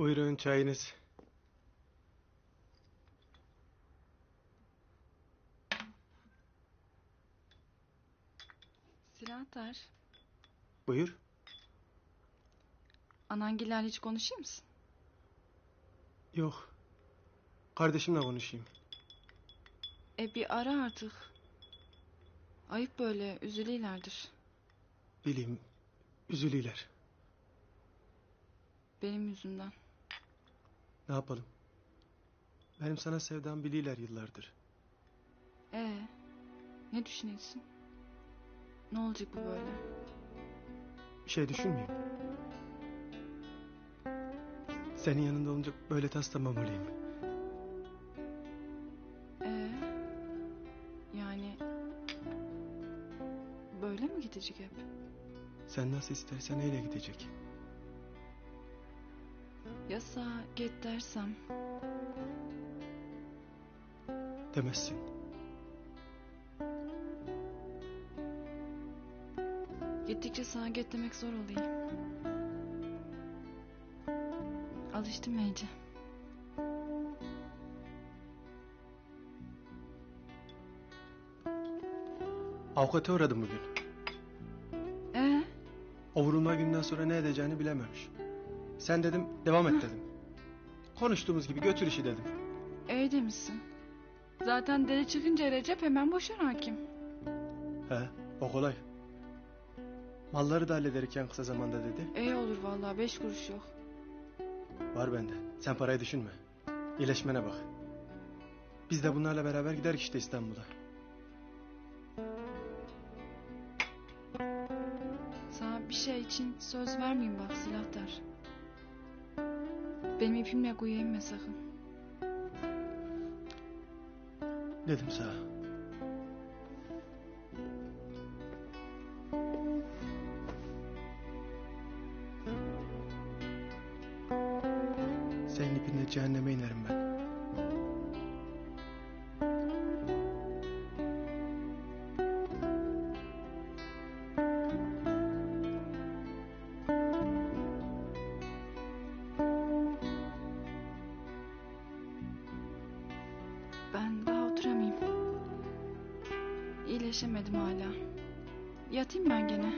Buyurun çayınız. Silahtar. Buyur. Anangillerle hiç konuşuyor musun? Yok. Kardeşimle konuşayım. E bir ara artık. Ayıp böyle üzülüyorlardır. Bileyim. Üzülüler. Benim yüzümden. Ne yapalım? Benim sana sevdam bililer yıllardır. E ne düşünüyorsun? Ne olacak bu böyle? Bir şey düşünmeyeyim. Senin yanında olunca böyle taslamam olayım. E yani böyle mi gidecek hep? Sen nasıl istersen öyle gidecek. Ya sağa git dersem Demezsin. gittikçe sağa git demek zor oluyor. Alıştım iyice. Avukata uğradım bugün. E O vurulma günden sonra ne edeceğini bilememiş. Sen dedim devam et dedim. Konuştuğumuz gibi götür işi dedim. iyi demişsin. Zaten deli çıkınca Recep hemen boşar hakim. He o kolay. Malları da hallederken kısa zamanda dedi. İyi olur vallahi beş kuruş yok. Var bende. Sen parayı düşünme. İyileşmene bak. Biz de bunlarla beraber gider işte İstanbul'a. Sana bir şey için söz vermeyeyim bak silahtar. Benim ipimle kuyuya inme sakın. Dedim sana. Senin ipinle cehenneme inerim ben. Ben daha oturamayayım. İyileşemedim hala. Yatayım ben gene.